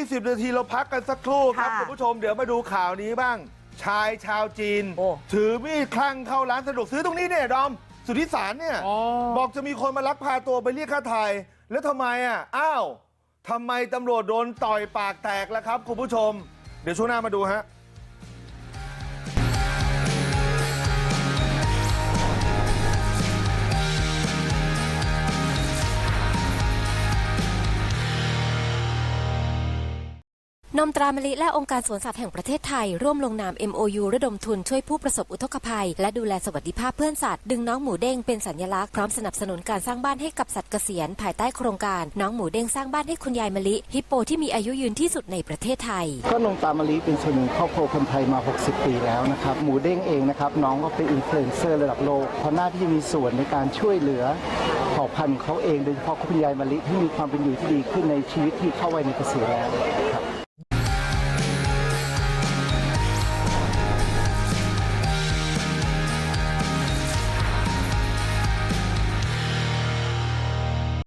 20 นาทีเราพักกันสักครู่ครับค่ะคุณผู้ชมเดี๋ยวมาดูข่าวนี้บ้าง ชายชาวจีน โอ้ ถือมีดคลั่งเข้าร้านสะดวกซื้อตรงนี้เนี่ยดอม สุทธิสารเนี่ย อ๋อ บอกจะมีคนมาลักพาตัวไปเรียกค่าไทย แล้วทำไมอะ อ้าวทำไมตำรวจโดนต่อยปากแตกแล้วครับ คุณผู้ชม เดี๋ยวช่วงหน้ามาดูฮะ นมตรามลิและองค์การสวนสัตว์แห่งประเทศไทย ร่วมลงนาม MOU ระดมทุนช่วยผู้ประสบอุทกภัย และดูแลสวัสดิภาพเพื่อนสัตว์ ดึงน้องหมูเด้งเป็นสัญลักษณ์พร้อมสนับสนุนการสร้างบ้านให้กับสัตว์เกษียณภายใต้โครงการน้องหมูเด้งสร้างบ้านให้คุณยายมะลิฮิปโปที่มีอายุยืนที่สุดในประเทศไทย ก็นงตรามมลิเป็นส่วนหนึ่งครอบครัวคนไทยมา 60 ปีแล้วนะครับหมูเด้งเองนะครับน้องก็เป็นอินฟลูเอนเซอร์ระดับโลกเพราะหน้าที่มีส่วนในการช่วยเหลือเผ่าพันธุ์เขาเองโดยเฉพาะคุณยายมะลิที่มีความเป็นอยู่ที่ดีขึ้นในชีวิตที่เข้าวัยในเกษียณแล้วครับ